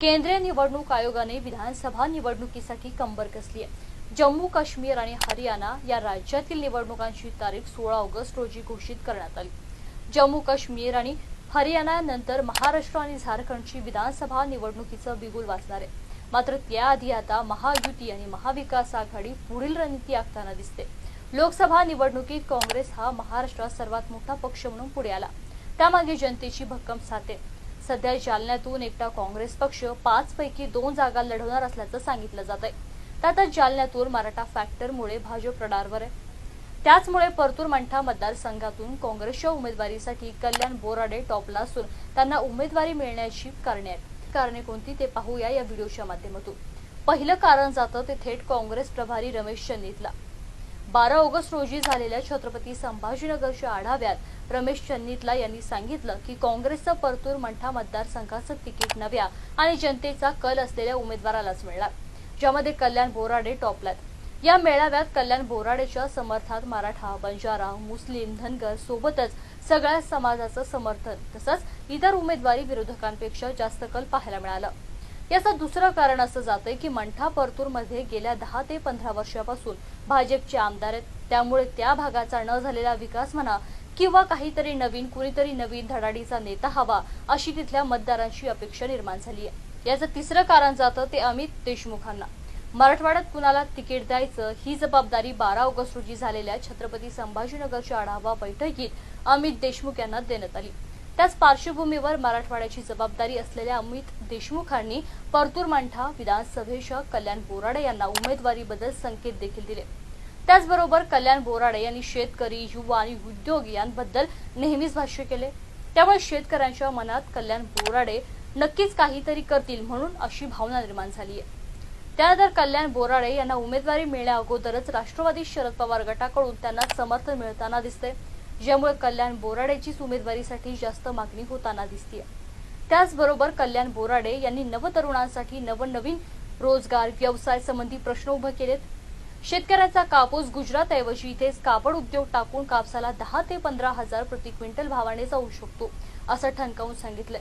केंद्रीय निवडणूक आयोगाने विधानसभा निवडणुकीसाठी कंबर कसली आहे? जम्मू काश्मीर आणि हरियाणा या राज्यातील निवडणुकांची तारीख सोळा ऑगस्ट रोजी घोषित करण्यात आली. जम्मू काश्मीर आणि हरियाणानंतर महाराष्ट्र आणि झारखंडची विधानसभा निवडणुकीचं बिगुल वाचणार आहे. मात्र त्याआधी आता महायुती आणि महाविकास आघाडी पुढील रणनीती आखताना दिसते. लोकसभा निवडणुकीत काँग्रेस हा महाराष्ट्रात सर्वात मोठा पक्ष म्हणून पुढे आला. त्यामागे जनतेची भक्कम साथ आहे. सध्या जालन्यातून एकटा काँग्रेस पक्ष पाच पैकी दोन जागा लढवणार असल्याचं सांगितलं जात आहे त्यातच जालन्यातून मराठा फॅक्टरमुळे भाजप रडारवर आहे. त्याचमुळे परतूर मंठा मतदारसंघातून काँग्रेसच्या उमेदवारीसाठी कल्याण बोराडे टॉपला असून त्यांना उमेदवारी मिळण्याची कारणे आहेत. कारणे कोणती ते पाहूया या व्हिडिओच्या माध्यमातून. पहिलं कारण जातं ते थेट काँग्रेस प्रभारी रमेश चंदीतला. बारा ऑगस्ट रोजी झालेल्या छत्रपती संभाजीनगरच्या आढाव्यात रमेश चन्नीतला यांनी सांगितलं की काँग्रेसचं परतूर मंठा मतदारसंघाचं तिकीट नव्या आणि जनतेचा कल असलेल्या उमेदवारालाच मिळणार ज्यामध्ये कल्याण बोराडे टॉपलात या मेळाव्यात कल्याण बोराडेच्या समर्थात मराठा बंजारा मुस्लिम धनगर सोबतच सगळ्या समाजाचं समर्थन तसंच इतर उमेदवारी विरोधकांपेक्षा जास्त कल पाहायला मिळालं. याचं दुसरं कारण असं जातंय की मंठा परतूरमध्ये गेल्या दहा ते पंधरा वर्षापासून भाजपचे आमदार आहेत. त्यामुळे त्या भागाचा न झालेला विकास म्हणा किंवा काहीतरी नवीन कुणीतरी नवीन धडाडीचा नेता हवा अशी तिथल्या मतदारांची अपेक्षा निर्माण झाली आहे. याचं तिसरं कारण जातं ते अमित देशमुखांना. मराठवाड्यात कुणाला तिकीट द्यायचं ही जबाबदारी बारा ऑगस्ट रोजी झालेल्या छत्रपती संभाजीनगरच्या आढावा बैठकीत अमित देशमुख यांना देण्यात आली. त्याच पार्श्वभूमीवर मराठवाड्याची जबाबदारी असलेल्या अमित देशमुखांनी परतूर मांठा विधानसभेच्या कल्याण बोराडे यांना उमेदवारीबद्दल संकेत देखील दिले. त्याचबरोबर कल्याण बोराडे यांनी शेतकरी युवा आणि उद्योग यांबद्दल नेहमीच भाष्य केले. त्यामुळे शेतकऱ्यांच्या मनात कल्याण बोराडे नक्कीच काहीतरी करतील म्हणून अशी भावना निर्माण झाली आहे. त्यानंतर कल्याण बोराडे यांना उमेदवारी मिळण्या अगोदरच राष्ट्रवादी शरद पवार गटाकडून त्यांना समर्थन मिळताना दिसते ज्यामुळे कल्याण बोराडेचीच उमेदवारीसाठी जास्त मागणी होताना दिसते त्याचबरोबर कल्याण बोराडे यांनी नवतरुणांसाठी नवनवीन रोजगार व्यवसाय संबंधी प्रश्न उभे केलेत. शेतकऱ्याचा कापूस गुजरातऐवजी इथेच कापड उद्योग टाकून कापसाला दहा ते पंधरा हजार प्रति क्विंटल भावाने जाऊ शकतो असं ठणकावून सांगितलंय.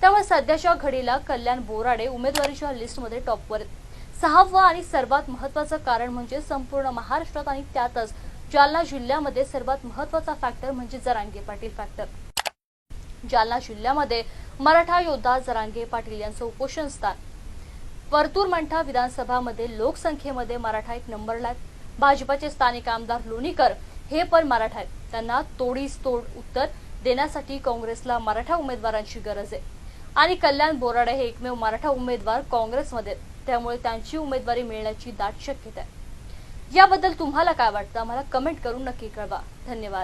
त्यामुळे सध्याच्या घडीला कल्याण बोराडे उमेदवारीच्या लिस्टमध्ये टॉपवर सहावा सहावं आणि सर्वात महत्वाचं कारण म्हणजे संपूर्ण महाराष्ट्रात आणि त्यातच जालना जिल्ह्यामध्ये सर्वात महत्त्वाचा फॅक्टर म्हणजे जरांगे पाटील फॅक्टर जालना जिल्ह्यामध्ये मराठा योद्धा जरांगे पाटील यांचं उपोषण स्थान. परतूर मंठा विधानसभामध्ये लोकसंख्येमध्ये मराठा एक नंबरला आहेत. भाजपाचे स्थानिक आमदार लोणीकर हे पण मराठा आहेत. त्यांना तोडीस तोड उत्तर देण्यासाठी काँग्रेसला मराठा उमेदवारांची गरज आहे. आणि कल्याण बोराडे हे एकमेव मराठा उमेदवार काँग्रेसमध्ये आहेत. त्यामुळे त्यांची उमेदवारी मिळण्याची दाट शक्यता आहे. याबद्दल तुम्हाला काय वाटतं? आम्हाला कमेंट करून नक्की कळवा. धन्यवाद.